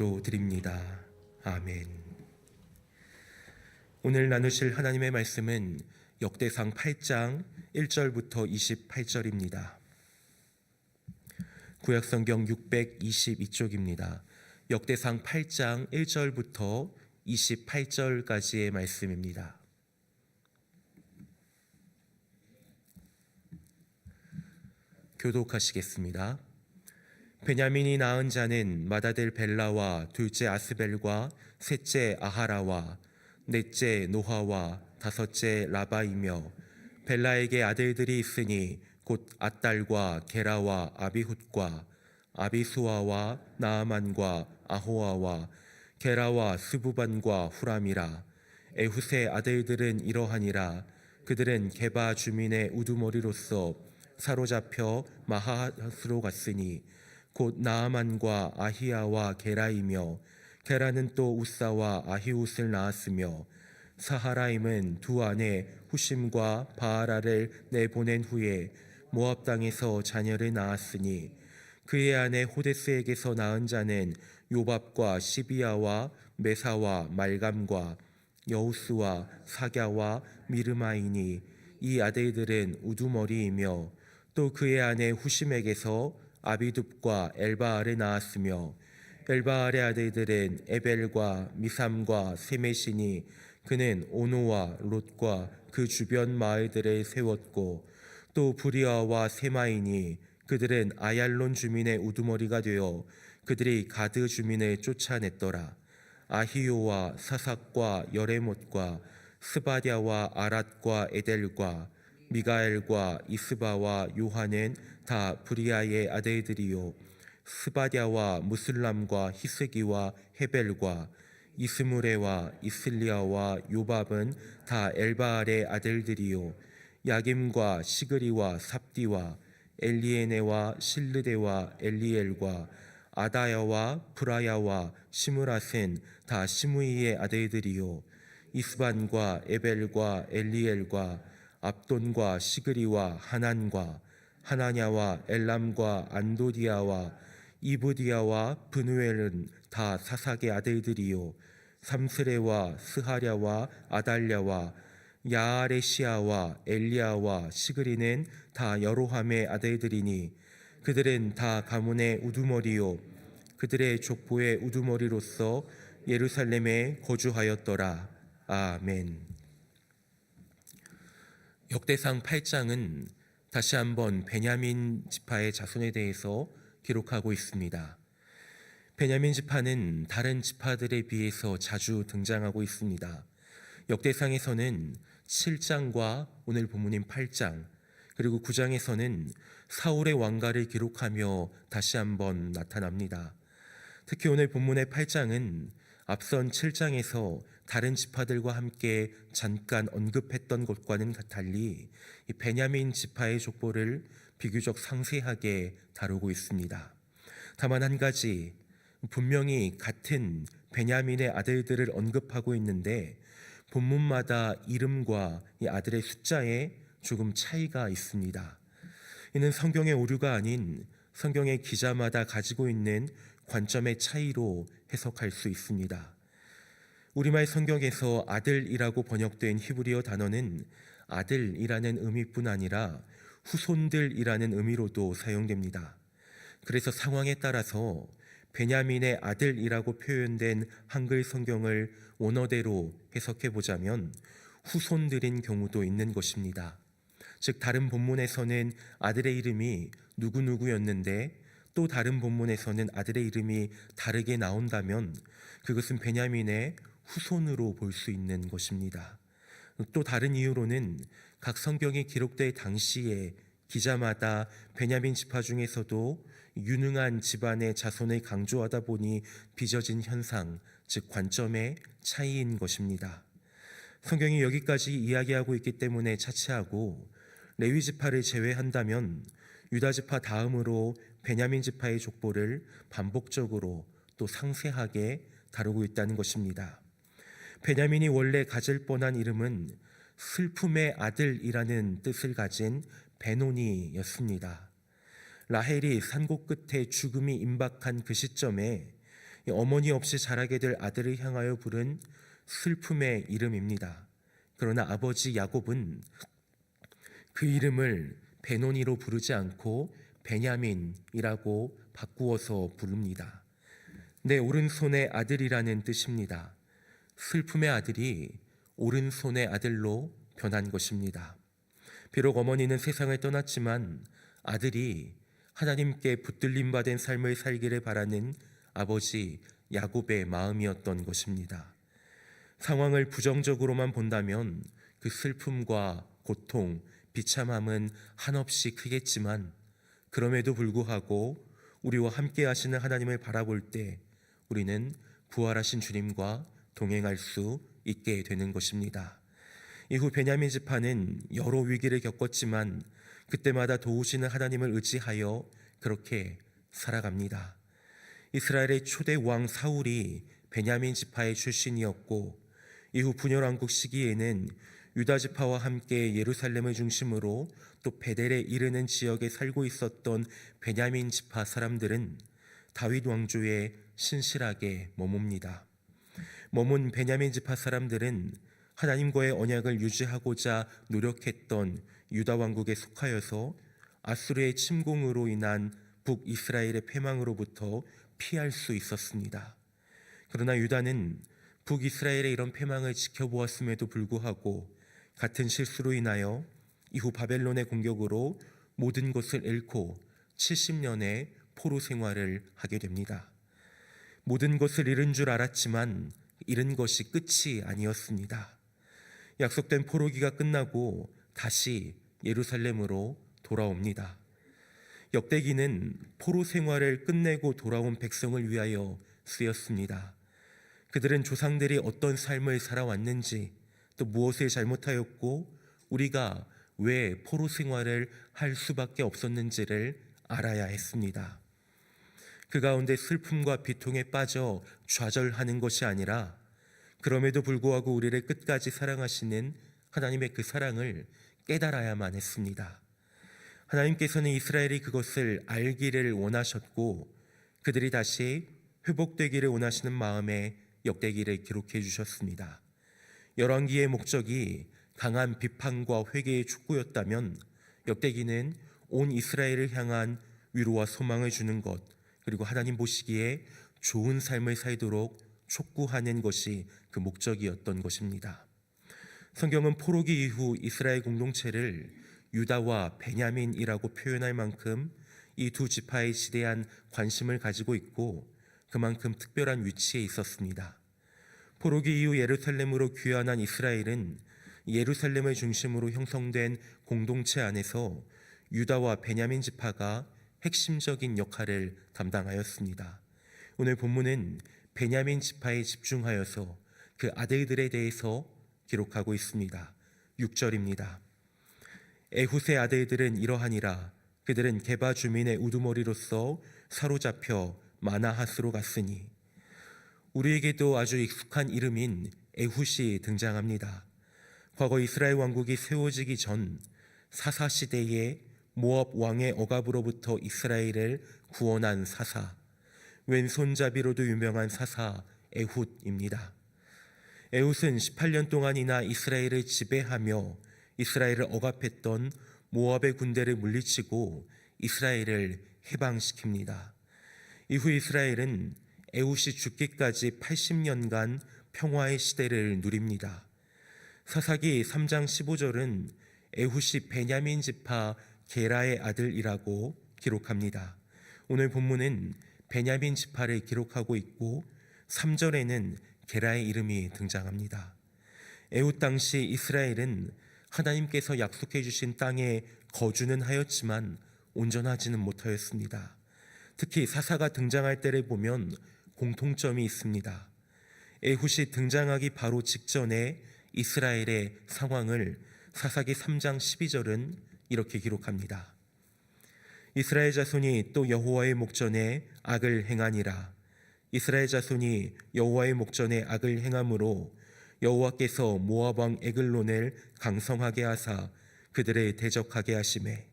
기도드립니다. 아멘. 오늘 나누실 하나님의 말씀은 역대상 8장 1절부터 28절입니다. 구약성경 622쪽입니다. 역대상 8장 1절부터 28절까지의 말씀입니다. 교독하시겠습니다. 베냐민이 낳은 자는 마다델 벨라와 둘째 아스벨과 셋째 아하라와 넷째 노하와 다섯째 라바이며 벨라에게 아들들이 있으니 곧 아딸과 게라와 아비훗과 아비수아와 나아만과 아호아와 게라와 스부반과 후람이라. 에훗의 아들들은 이러하니라. 그들은 게바 주민의 우두머리로서 사로잡혀 마하스로 갔으니 곧 나아만과 아히야와 게라이며 게라는 또 우사와 아히웃을 낳았으며 사하라임은 두 아내 후심과 바하라를 내보낸 후에 모압 땅에서 자녀를 낳았으니 그의 아내 호데스에게서 낳은 자는 요밥과 시비야와 메사와 말감과 여우스와 사갸와 미르마이니 이 아들들은 우두머리이며 또 그의 아내 후심에게서 아비둡과 엘바알을 낳았으며 엘바알의 아들들은 에벨과 미삼과 세메시니 그는 오노와 롯과 그 주변 마을들을 세웠고 또 부리아와 세마이니 그들은 아얄론 주민의 우두머리가 되어 그들이 가드 주민을 쫓아냈더라. 아히요와 사삭과 여레못과 스바디아와 아랏과 에델과 미가엘과 이스바와 요한은 다 브리아의 아들들이요. 스바디아와 무슬람과 히스기와 헤벨과 이스무레와 이슬리아와 요밥은 다 엘바알의 아들들이요. 야김과 시그리와 삽디와 엘리에네와 실르데와 엘리엘과 아다야와 브라야와 시므라센 다 시므이의 아들들이요. 이스반과 에벨과 엘리엘과 압돈과 시그리와 하난과 하나냐와 엘람과 안도디아와 이브디아와 브누엘은 다 사삭의 아들들이요. 삼스레와 스하랴와 아달랴와 야아레시아와 엘리야와 시그리는 다 여로함의 아들들이니 그들은 다 가문의 우두머리요. 그들의 족보의 우두머리로서 예루살렘에 거주하였더라. 아멘. 역대상 8장은 다시 한번 베냐민 지파의 자손에 대해서 기록하고 있습니다. 베냐민 지파는 다른 지파들에 비해서 자주 등장하고 있습니다. 역대상에서는 7장과 오늘 본문인 8장 그리고 9장에서는 사울의 왕가를 기록하며 다시 한번 나타납니다. 특히 오늘 본문의 8장은 앞선 7장에서 다른 지파들과 함께 잠깐 언급했던 것과는 달리 베냐민 지파의 족보를 비교적 상세하게 다루고 있습니다. 다만 한 가지 분명히 같은 베냐민의 아들들을 언급하고 있는데 본문마다 이름과 이 아들의 숫자에 조금 차이가 있습니다. 이는 성경의 오류가 아닌 성경의 기자마다 가지고 있는 관점의 차이로 해석할 수 있습니다. 우리말 성경에서 아들이라고 번역된 히브리어 단어는 아들이라는 의미뿐 아니라 후손들이라는 의미로도 사용됩니다. 그래서 상황에 따라서 베냐민의 아들이라고 표현된 한글 성경을 원어대로 해석해 보자면 후손들인 경우도 있는 것입니다. 즉 다른 본문에서는 아들의 이름이 누구누구였는데 또 다른 본문에서는 아들의 이름이 다르게 나온다면 그것은 베냐민의 후손으로 볼 수 있는 것입니다. 또 다른 이유로는 각 성경이 기록될 당시에 기자마다 베냐민 지파 중에서도 유능한 집안의 자손을 강조하다 보니 빚어진 현상, 즉 관점의 차이인 것입니다. 성경이 여기까지 이야기하고 있기 때문에 차치하고 레위 지파를 제외한다면 유다 지파 다음으로 베냐민 지파의 족보를 반복적으로 또 상세하게 다루고 있다는 것입니다. 베냐민이 원래 가질 뻔한 이름은 슬픔의 아들이라는 뜻을 가진 베노니였습니다. 라헬이 산곡 끝에 죽음이 임박한 그 시점에 이 어머니 없이 자라게 될 아들을 향하여 부른 슬픔의 이름입니다. 그러나 아버지 야곱은 그 이름을 베노니로 부르지 않고 베냐민이라고 바꾸어서 부릅니다. 내 오른손의 아들이라는 뜻입니다. 슬픔의 아들이 오른손의 아들로 변한 것입니다. 비록 어머니는 세상을 떠났지만 아들이 하나님께 붙들림 받은 삶을 살기를 바라는 아버지 야곱의 마음이었던 것입니다. 상황을 부정적으로만 본다면 그 슬픔과 고통, 비참함은 한없이 크겠지만 그럼에도 불구하고 우리와 함께 하시는 하나님을 바라볼 때 우리는 부활하신 주님과 동행할 수 있게 되는 것입니다. 이후 베냐민 지파는 여러 위기를 겪었지만 그때마다 도우시는 하나님을 의지하여 그렇게 살아갑니다. 이스라엘의 초대 왕 사울이 베냐민 지파의 출신이었고 이후 분열 왕국 시기에는 유다 지파와 함께 예루살렘을 중심으로 또 베델에 이르는 지역에 살고 있었던 베냐민 지파 사람들은 다윗 왕조에 신실하게 머뭅니다. 머문 베냐민 지파 사람들은 하나님과의 언약을 유지하고자 노력했던 유다 왕국에 속하여서 아수르의 침공으로 인한 북이스라엘의 패망으로부터 피할 수 있었습니다. 그러나 유다는 북이스라엘의 이런 패망을 지켜보았음에도 불구하고 같은 실수로 인하여 이후 바벨론의 공격으로 모든 것을 잃고 70년의 포로 생활을 하게 됩니다. 모든 것을 잃은 줄 알았지만 잃은 것이 끝이 아니었습니다. 약속된 포로기가 끝나고 다시 예루살렘으로 돌아옵니다. 역대기는 포로 생활을 끝내고 돌아온 백성을 위하여 쓰였습니다. 그들은 조상들이 어떤 삶을 살아왔는지 또 무엇을 잘못하였고 우리가 왜 포로 생활을 할 수밖에 없었는지를 알아야 했습니다. 그 가운데 슬픔과 비통에 빠져 좌절하는 것이 아니라 그럼에도 불구하고 우리를 끝까지 사랑하시는 하나님의 그 사랑을 깨달아야만 했습니다. 하나님께서는 이스라엘이 그것을 알기를 원하셨고 그들이 다시 회복되기를 원하시는 마음에 역대기를 기록해 주셨습니다. 열왕기의 목적이 강한 비판과 회개의 축구였다면 역대기는 온 이스라엘을 향한 위로와 소망을 주는 것 그리고 하나님 보시기에 좋은 삶을 살도록 촉구하는 것이 그 목적이었던 것입니다. 성경은 포로기 이후 이스라엘 공동체를 유다와 베냐민이라고 표현할 만큼 이 두 지파에 지대한 관심을 가지고 있고 그만큼 특별한 위치에 있었습니다. 포로기 이후 예루살렘으로 귀환한 이스라엘은 예루살렘을 중심으로 형성된 공동체 안에서 유다와 베냐민 지파가 핵심적인 역할을 담당하였습니다. 오늘 본문은 베냐민 지파에 집중하여서 그 아들들에 대해서 기록하고 있습니다. 6절입니다. 에훗의 아들들은 이러하니라 그들은 게바 주민의 우두머리로서 사로잡혀 마나하스로 갔으니 우리에게도 아주 익숙한 이름인 에훗이 등장합니다. 과거 이스라엘 왕국이 세워지기 전 사사 시대에 모압 왕의 억압으로부터 이스라엘을 구원한 사사 왼손잡이로도 유명한 사사 에훗입니다. 에훗은 18년 동안이나 이스라엘을 지배하며 이스라엘을 억압했던 모압의 군대를 물리치고 이스라엘을 해방시킵니다. 이후 이스라엘은 에훗이 죽기까지 80년간 평화의 시대를 누립니다. 사사기 3장 15절은 에훗이 베냐민 지파 게라의 아들이라고 기록합니다. 오늘 본문은 베냐민 지파를 기록하고 있고 3절에는 게라의 이름이 등장합니다. 에훗 당시 이스라엘은 하나님께서 약속해 주신 땅에 거주는 하였지만 온전하지는 못하였습니다. 특히 사사가 등장할 때를 보면 공통점이 있습니다. 에훗이 등장하기 바로 직전에 이스라엘의 상황을 사사기 3장 12절은 이렇게 기록합니다. 이스라엘 자손이 또 여호와의 목전에 악을 행하니라. 이스라엘 자손이 여호와의 목전에 악을 행함으로 여호와께서 모압 왕 에글론을 강성하게 하사 그들을 대적하게 하심에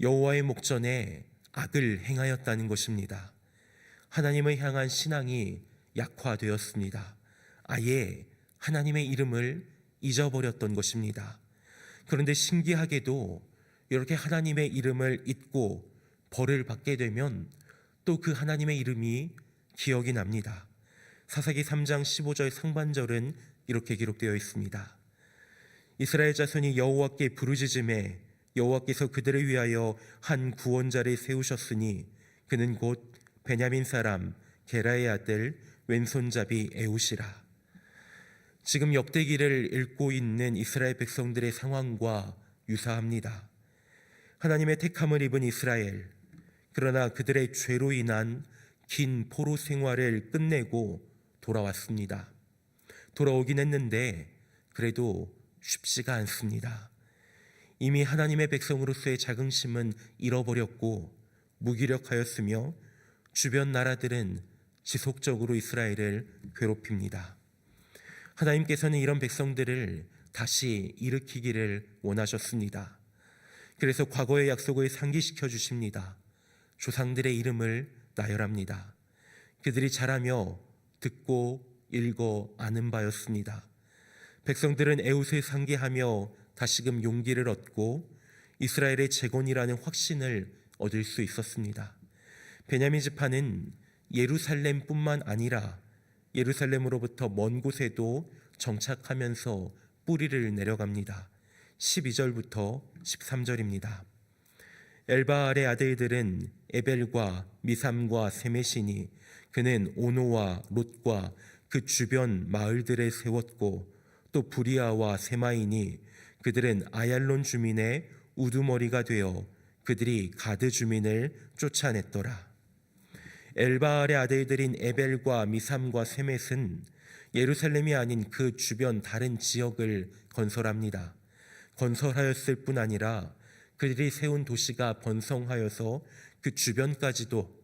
여호와의 목전에 악을 행하였다는 것입니다. 하나님을 향한 신앙이 약화되었습니다. 아예 하나님의 이름을 잊어버렸던 것입니다. 그런데 신기하게도 이렇게 하나님의 이름을 잊고 벌을 받게 되면 또 그 하나님의 이름이 기억이 납니다. 사사기 3장 15절 상반절은 이렇게 기록되어 있습니다. 이스라엘 자손이 여호와께 부르짖음에 여호와께서 그들을 위하여 한 구원자를 세우셨으니 그는 곧 베냐민 사람 게라의 아들 왼손잡이 에우시라. 지금 역대기를 읽고 있는 이스라엘 백성들의 상황과 유사합니다. 하나님의 택함을 입은 이스라엘, 그러나 그들의 죄로 인한 긴 포로 생활을 끝내고 돌아왔습니다. 돌아오긴 했는데 그래도 쉽지가 않습니다. 이미 하나님의 백성으로서의 자긍심은 잃어버렸고 무기력하였으며 주변 나라들은 지속적으로 이스라엘을 괴롭힙니다. 하나님께서는 이런 백성들을 다시 일으키기를 원하셨습니다. 그래서 과거의 약속을 상기시켜 주십니다. 조상들의 이름을 나열합니다. 그들이 자라며 듣고 읽어 아는 바였습니다. 백성들은 에웃을 상기하며 다시금 용기를 얻고 이스라엘의 재건이라는 확신을 얻을 수 있었습니다. 베냐민 지파는 예루살렘뿐만 아니라 예루살렘으로부터 먼 곳에도 정착하면서 뿌리를 내려갑니다. 12절부터 13절입니다. 엘바알의 아들들은 에벨과 미삼과 세메시니 그는 오노와 롯과 그 주변 마을들을 세웠고 또 부리아와 세마이니 그들은 아얄론 주민의 우두머리가 되어 그들이 가드 주민을 쫓아냈더라. 엘바알의 아들들인 에벨과 미삼과 세멧은 예루살렘이 아닌 그 주변 다른 지역을 건설합니다. 건설하였을 뿐 아니라 그들이 세운 도시가 번성하여서 그 주변까지도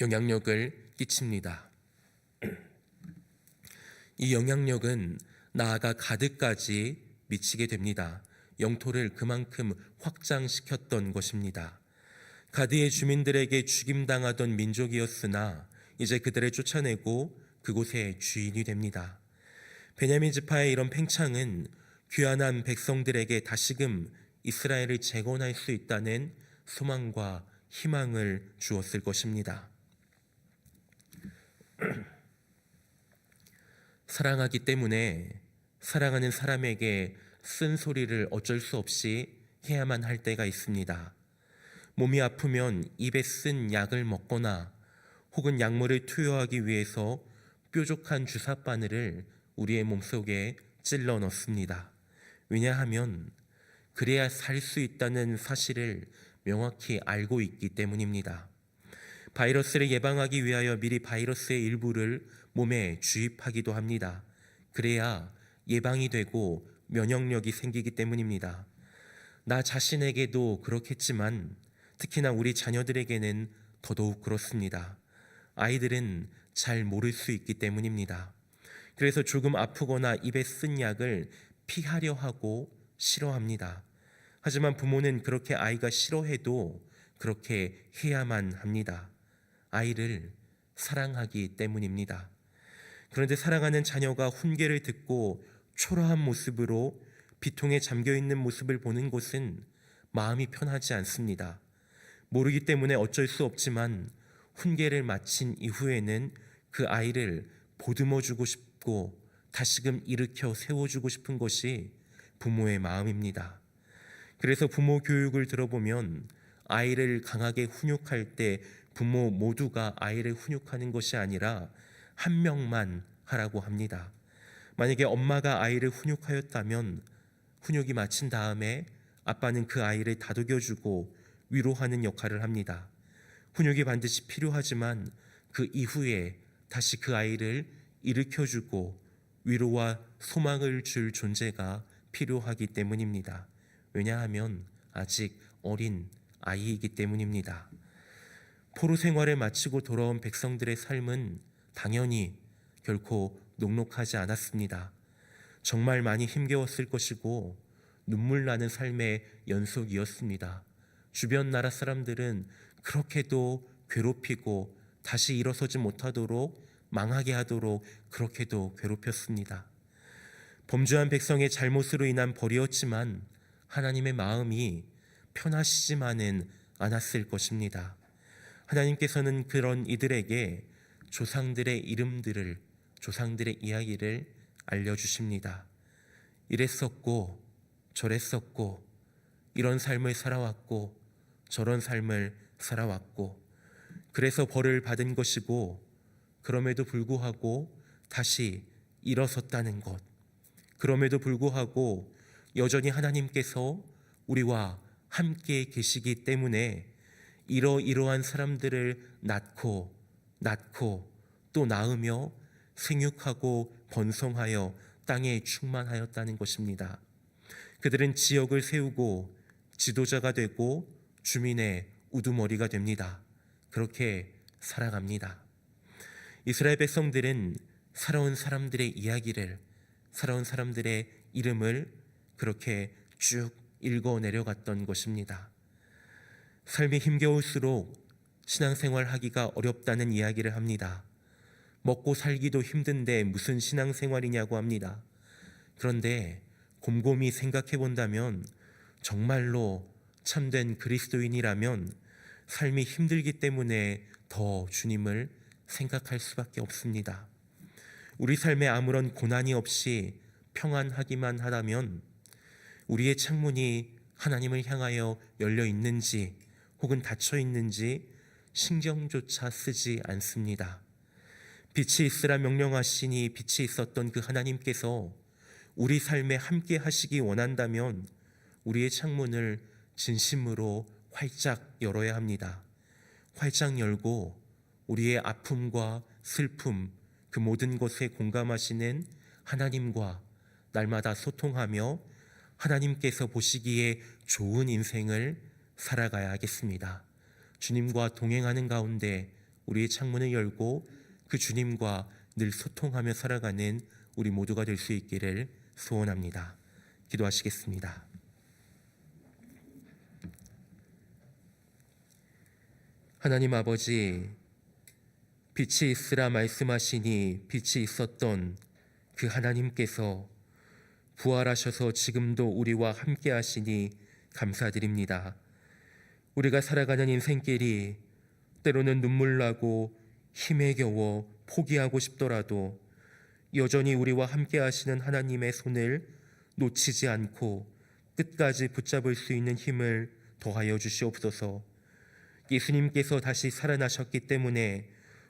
영향력을 끼칩니다. 이 영향력은 나아가 가득까지 미치게 됩니다. 영토를 그만큼 확장시켰던 것입니다. 가드의 주민들에게 죽임당하던 민족이었으나 이제 그들을 쫓아내고 그곳의 주인이 됩니다. 베냐민 지파의 이런 팽창은 귀환한 백성들에게 다시금 이스라엘을 재건할 수 있다는 소망과 희망을 주었을 것입니다. 사랑하기 때문에 사랑하는 사람에게 쓴 소리를 어쩔 수 없이 해야만 할 때가 있습니다. 몸이 아프면 입에 쓴 약을 먹거나 혹은 약물을 투여하기 위해서 뾰족한 주사 바늘을 우리의 몸속에 찔러 넣습니다. 왜냐하면 그래야 살 수 있다는 사실을 명확히 알고 있기 때문입니다. 바이러스를 예방하기 위하여 미리 바이러스의 일부를 몸에 주입하기도 합니다. 그래야 예방이 되고 면역력이 생기기 때문입니다. 나 자신에게도 그렇겠지만 특히나 우리 자녀들에게는 더더욱 그렇습니다. 아이들은 잘 모를 수 있기 때문입니다. 그래서 조금 아프거나 입에 쓴 약을 피하려 하고 싫어합니다. 하지만 부모는 그렇게 아이가 싫어해도 그렇게 해야만 합니다. 아이를 사랑하기 때문입니다. 그런데 사랑하는 자녀가 훈계를 듣고 초라한 모습으로 비통에 잠겨 있는 모습을 보는 것은 마음이 편하지 않습니다. 모르기 때문에 어쩔 수 없지만 훈계를 마친 이후에는 그 아이를 보듬어 주고 싶고 다시금 일으켜 세워 주고 싶은 것이 부모의 마음입니다. 그래서 부모 교육을 들어보면 아이를 강하게 훈육할 때 부모 모두가 아이를 훈육하는 것이 아니라 한 명만 하라고 합니다. 만약에 엄마가 아이를 훈육하였다면 훈육이 마친 다음에 아빠는 그 아이를 다독여주고 위로하는 역할을 합니다. 훈육이 반드시 필요하지만 그 이후에 다시 그 아이를 일으켜주고 위로와 소망을 줄 존재가 필요하기 때문입니다. 왜냐하면 아직 어린 아이이기 때문입니다. 포로 생활을 마치고 돌아온 백성들의 삶은 당연히 결코 녹록하지 않았습니다. 정말 많이 힘겨웠을 것이고 눈물 나는 삶의 연속이었습니다. 주변 나라 사람들은 그렇게도 괴롭히고 다시 일어서지 못하도록 망하게 하도록 그렇게도 괴롭혔습니다. 범죄한 백성의 잘못으로 인한 벌이었지만 하나님의 마음이 편하시지만은 않았을 것입니다. 하나님께서는 그런 이들에게 조상들의 이름들을 조상들의 이야기를 알려주십니다. 이랬었고 저랬었고 이런 삶을 살아왔고 저런 삶을 살아왔고 그래서 벌을 받은 것이고 그럼에도 불구하고 다시 일어섰다는 것 그럼에도 불구하고 여전히 하나님께서 우리와 함께 계시기 때문에 이러이러한 사람들을 낳고 낳고 또 낳으며 생육하고 번성하여 땅에 충만하였다는 것입니다. 그들은 지역을 세우고 지도자가 되고 주민의 우두머리가 됩니다. 그렇게 살아갑니다. 이스라엘 백성들은 살아온 사람들의 이야기를 살아온 사람들의 이름을 그렇게 쭉 읽어 내려갔던 것입니다. 삶이 힘겨울수록 신앙생활 하기가 어렵다는 이야기를 합니다. 먹고 살기도 힘든데 무슨 신앙생활이냐고 합니다. 그런데 곰곰이 생각해 본다면 정말로 참된 그리스도인이라면 삶이 힘들기 때문에 더 주님을 생각할 수밖에 없습니다. 우리 삶에 아무런 고난이 없이 평안하기만 하다면 우리의 창문이 하나님을 향하여 열려 있는지 혹은 닫혀 있는지 신경조차 쓰지 않습니다. 빛이 있으라 명령하시니 빛이 있었던 그 하나님께서 우리 삶에 함께 하시기 원한다면 우리의 창문을 진심으로 활짝 열어야 합니다. 활짝 열고 우리의 아픔과 슬픔 그 모든 것에 공감하시는 하나님과 날마다 소통하며 하나님께서 보시기에 좋은 인생을 살아가야 하겠습니다. 주님과 동행하는 가운데 우리의 창문을 열고 그 주님과 늘 소통하며 살아가는 우리 모두가 될 수 있기를 소원합니다. 기도하시겠습니다. 하나님 아버지, 빛이 있으라 말씀하시니 빛이 있었던 그 하나님께서 부활하셔서 지금도 우리와 함께 하시니 감사드립니다. 우리가 살아가는 인생길이 때로는 눈물 나고 힘에 겨워 포기하고 싶더라도 여전히 우리와 함께 하시는 하나님의 손을 놓치지 않고 끝까지 붙잡을 수 있는 힘을 더하여 주시옵소서. 예수님께서 다시 살아나셨기 때문에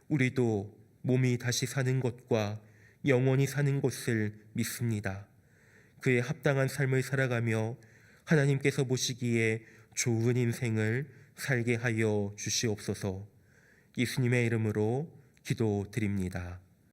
우리도 몸이 다시 사는 것과 영원히 사는 것을 믿습니다. 그의 합당한 삶을 살아가며 하나님께서 보시기에 좋은 인생을 살게 하여 주시옵소서. 예수님의 이름으로 기도드립니다.